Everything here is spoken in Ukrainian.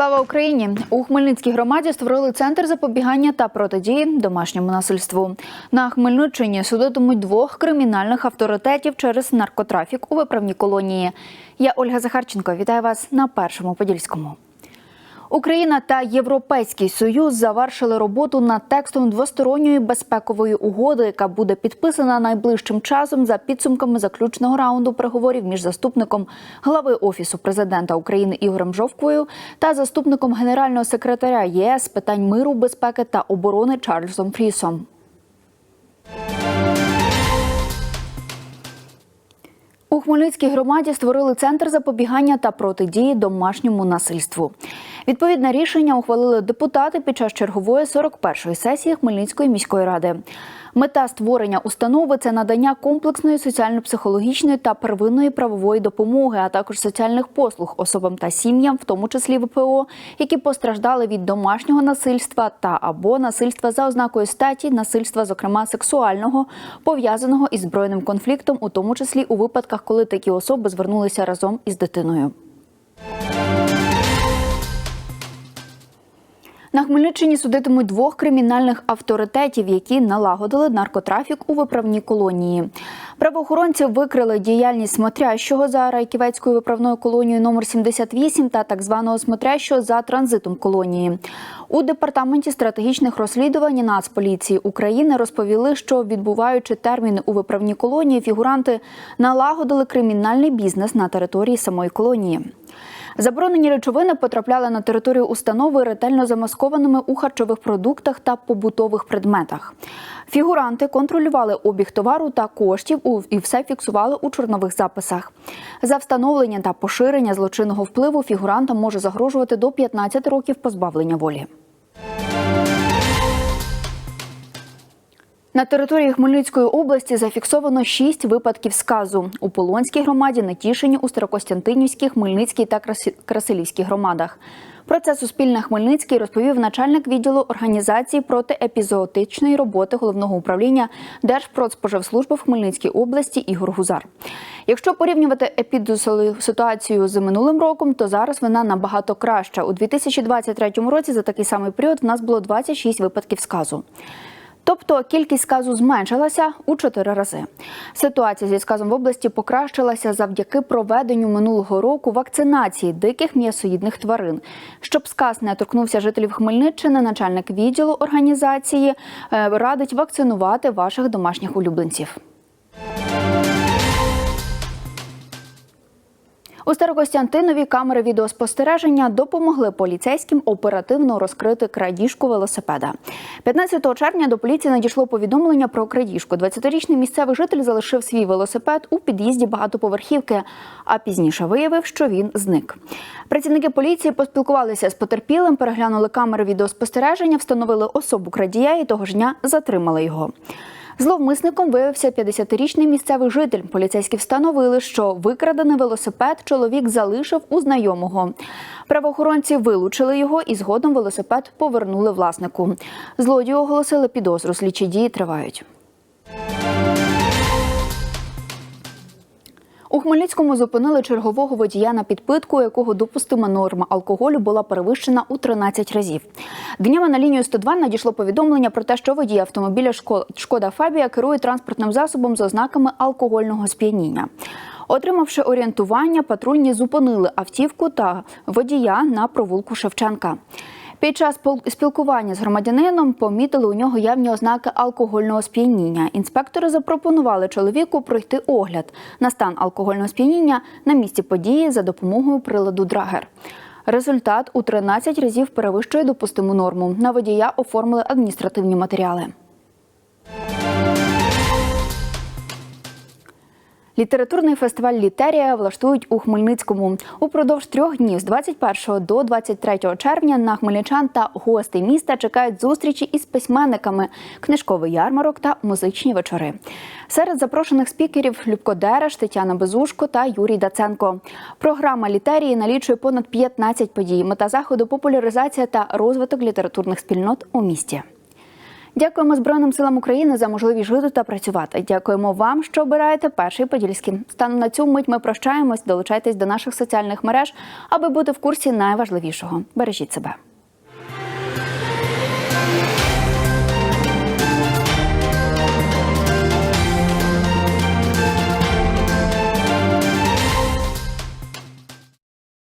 Слава Україні! У Хмельницькій громаді створили центр запобігання та протидії домашньому насильству. На Хмельниччині судитимуть двох кримінальних авторитетів через наркотрафік у виправній колонії. Я Ольга Захарченко. Вітаю вас на першому подільському. Україна та Європейський Союз завершили роботу над текстом двосторонньої безпекової угоди, яка буде підписана найближчим часом за підсумками заключного раунду переговорів між заступником глави офісу президента України Ігорем Жовквою та заступником генерального секретаря ЄС питань миру, безпеки та оборони Чарльзом Фрісом. У Хмельницькій громаді створили центр запобігання та протидії домашньому насильству. Відповідне рішення ухвалили депутати під час чергової 41-ї сесії Хмельницької міської ради. Мета створення установи це надання комплексної соціально-психологічної та первинної правової допомоги, а також соціальних послуг особам та сім'ям, в тому числі ВПО, які постраждали від домашнього насильства та або насильства за ознакою статі, насильства, зокрема сексуального, пов'язаного із збройним конфліктом, у тому числі у випадках, коли такі особи звернулися разом із дитиною. На Хмельниччині судитимуть двох кримінальних авторитетів, які налагодили наркотрафік у виправній колонії. Правоохоронці викрили діяльність смотрящого за Райківецькою виправною колонією номер 78 та так званого смотрящого за транзитом колонії. У департаменті стратегічних розслідувань Нацполіції України розповіли, що відбуваючи терміни у виправній колонії, фігуранти налагодили кримінальний бізнес на території самої колонії. Заборонені речовини потрапляли на територію установи ретельно замаскованими у харчових продуктах та побутових предметах. Фігуранти контролювали обіг товару та коштів і все фіксували у чорнових записах. За встановлення та поширення злочинного впливу фігурантам може загрожувати до 15 років позбавлення волі. На території Хмельницької області зафіксовано шість випадків сказу у Полонській громаді, Нетішині, у Старокостянтинівській, Хмельницькій та Краси- Красилівській громадах. Про це Суспільне Хмельницький розповів начальник відділу організації протиепізоотичної роботи головного управління Держпродспоживслужби в Хмельницькій області Ігор Гузар. Якщо порівнювати епідситуацію з минулим роком, то зараз вона набагато краща. У 2023 році за такий самий період в нас було 26 випадків сказу. Тобто кількість сказу зменшилася у чотири рази. Ситуація зі сказом в області покращилася завдяки проведенню минулого року вакцинації диких м'ясоїдних тварин. Щоб сказ не торкнувся жителів Хмельниччини, начальник відділу організації е, радить вакцинувати ваших домашніх улюбленців. У Старокостянтинові камери відеоспостереження допомогли поліцейським оперативно розкрити крадіжку велосипеда. 15 червня до поліції надійшло повідомлення про крадіжку. 20-річний місцевий житель залишив свій велосипед у під'їзді багатоповерхівки, а пізніше виявив, що він зник. Працівники поліції поспілкувалися з потерпілим, переглянули камери відеоспостереження, встановили особу крадія і того ж дня затримали його. Зловмисником виявився 50-річний місцевий житель. Поліцейські встановили, що викрадений велосипед чоловік залишив у знайомого. Правоохоронці вилучили його і згодом велосипед повернули власнику. Злодію оголосили підозру. Слідчі дії тривають. У Хмельницькому зупинили чергового водія на підпитку, якого допустима норма алкоголю була перевищена у 13 разів. Днями на лінію 102 надійшло повідомлення про те, що водій автомобіля «Шко- Шкода Фабія керує транспортним засобом з ознаками алкогольного сп'яніння. Отримавши орієнтування, патрульні зупинили автівку та водія на провулку Шевченка. Під час спілкування з громадянином помітили у нього явні ознаки алкогольного сп'яніння. Інспектори запропонували чоловіку пройти огляд на стан алкогольного сп'яніння на місці події за допомогою приладу Драгер. Результат у 13 разів перевищує допустиму норму. На водія оформили адміністративні матеріали. Літературний фестиваль Літерія влаштують у Хмельницькому упродовж трьох днів з 21 до 23 червня на хмельничан та гостей міста чекають зустрічі із письменниками, книжковий ярмарок та музичні вечори. Серед запрошених спікерів Любко Дереш, Тетяна Безушко та Юрій Даценко. Програма літерії налічує понад 15 подій. Мета заходу популяризація та розвиток літературних спільнот у місті. Дякуємо Збройним силам України за можливість жити та працювати. Дякуємо вам, що обираєте перший подільський. Станом на цю мить ми прощаємось. Долучайтесь до наших соціальних мереж, аби бути в курсі найважливішого. Бережіть себе.